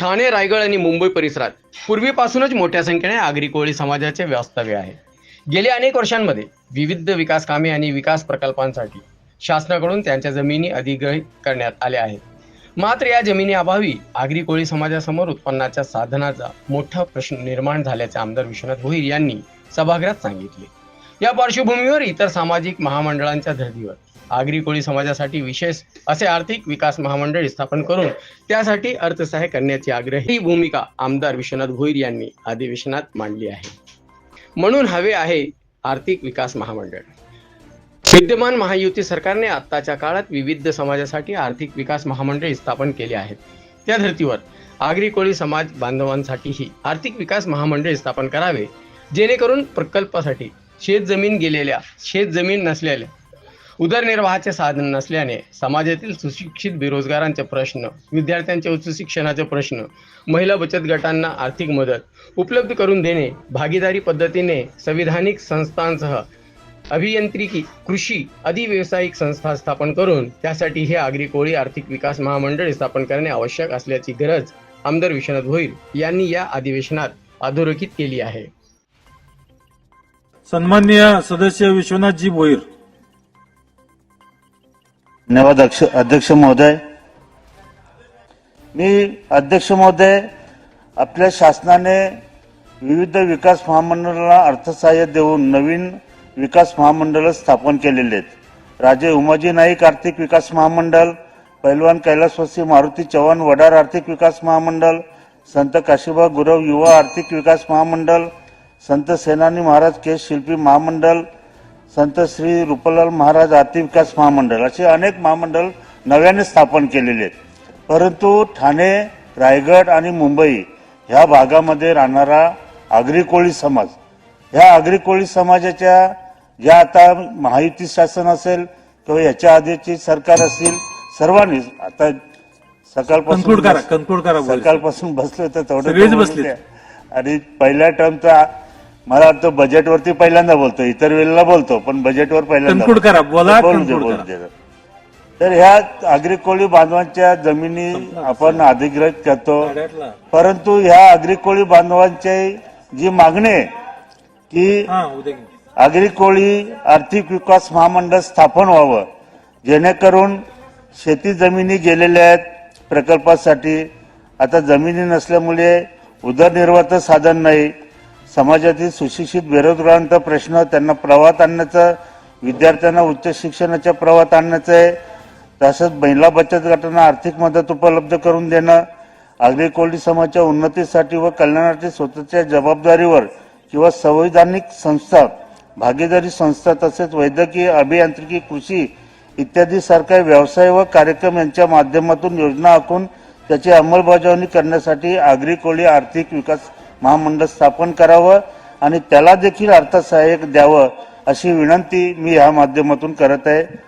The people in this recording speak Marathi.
ठाणे रायगड आणि मुंबई परिसरात पूर्वीपासूनच मोठ्या संख्येने आगरी कोळी समाजाचे वास्तव्य आहे. गेल्या अनेक वर्षांमध्ये विविध विकास कामे आणि विकास प्रकल्पांसाठी शासनाकडून त्यांच्या जमिनी अधिग्रहित करण्यात आल्या आहेत. मात्र या जमिनी अभावी आगरी कोळी समाजासमोर उत्पन्नाच्या साधनाचा मोठा प्रश्न निर्माण झाल्याचे आमदार विश्वनाथ भोईर यांनी सभागृहात सांगितले. या पार्श्वभूमीवर इतर सामाजिक महामंडळांच्या धर्तीवर आगरी कोळी समाजासाठी विशेष असे आर्थिक विकास महामंडळ स्थापन करून त्यासाठी अर्थसहाय्य करण्याची आग्रही भूमिका आमदार विश्वनाथ भोईर यांनी अधिवेशनात मांडली आहे. म्हणून हवे आहे आर्थिक विकास महामंडळ. विद्यमान महायुती सरकारने आत्ताच्या काळात विविध समाजासाठी आर्थिक विकास महामंडळ स्थापन केले आहेत. त्या धर्तीवर आगरी कोळी समाज बांधवांसाठीही आर्थिक विकास महामंडळ स्थापन करावे जेणेकरून प्रकल्पासाठी शेतजमीन गेलेल्या शेतजमीन नसलेल्या उदरनिर्वाहाचे साधन नसल्याने समाजातील सुशिक्षित बेरोजगारांचे प्रश्न विद्यार्थ्यांचे उच्च शिक्षणाचे प्रश्न महिला बचत गटांना आर्थिक मदत उपलब्ध करून देणे भागीदारी पद्धतीने संविधानिक संस्थांसह अभियांत्रिकी कृषी अधिव्यावसायिक संस्था स्थापन करून त्यासाठी हे आगरी कोळी आर्थिक विकास महामंडळ स्थापन करणे आवश्यक असल्याची गरज आमदार विश्वनाथ भोईर यांनी या अधिवेशनात अधोरेखित केली आहे. सन्माननीय सदस्य विश्वनाथजी भोईर. धन्यवाद अध्यक्ष महोदय. मी अध्यक्ष महोदय आपल्या शासनाने विविध विकास महामंडळाला अर्थसहाय्य देऊन नवीन विकास महामंडळ स्थापन केलेले आहेत. राजे उमाजी नाईक आर्थिक विकास महामंडळ पैलवान कैलासवासी मारुती चव्हाण वडार आर्थिक विकास महामंडळ संत काशीबा गुरव युवा आर्थिक विकास महामंडळ संत सेनानी महाराज केश शिल्पी महामंडळ संत श्री रुपलाल महाराज आर्थिक विकास महामंडळ असे अनेक महामंडळ नव्याने स्थापन केलेले आहेत परंतु ठाणे रायगड आणि मुंबई ह्या भागामध्ये राहणारा आगरी कोळी समाज ह्या आगरी कोळी समाजाच्या ज्या आता महायुती शासन असेल किंवा याच्या आधीची सरकार असतील सर्वांनी आता सकाळपासून. सकाळपासून बसलो तर तेवढं. बोलले. आणि पहिल्या टर्मचा मला वाटतं बजेटवरती पहिल्यांदा बोलतो इतर वेळेला बोलतो पण बजेटवर पहिल्यांदा करा. बोला, बोलू दे. तर ह्या आगरी कोळी बांधवांच्या जमिनी आपण अधिग्रहित करतो. परंतु ह्या आगरी कोळी बांधवांची जी मागणी आहे की. आगरी कोळी आर्थिक विकास महामंडळ स्थापन व्हावं जेणेकरून शेती जमिनी गेलेल्या आहेत प्रकल्पासाठी आता जमिनी नसल्यामुळे उदरनिर्वाहाचं साधन नाही समाजातील सुशिक्षित बेरोजगारांचा प्रश्न त्यांना प्रवाहात आणण्याचा विद्यार्थ्यांना उच्च शिक्षणाच्या प्रवाहात आणण्याचं आहे. तसंच महिला बचत गटांना आर्थिक मदत उपलब्ध करून देणं आगरी कोळी समाजाच्या उन्नतीसाठी व कल्याणासाठी स्वतःच्या जबाबदारीवर किंवा संवैधानिक संस्था भागीदारी संस्था तसेच वैद्यकीय अभियांत्रिकी कृषी इत्यादी सारख्या व्यवसाय व कार्यक्रम यांच्या माध्यमातून योजना आखून त्याची अंमलबजावणी करण्यासाठी आगरी कोळी आर्थिक विकास महामंडळ स्थापन करावं आणि त्याला देखील अर्थसहाय्य द्यावं अशी विनंती मी या माध्यमातून करत आहे.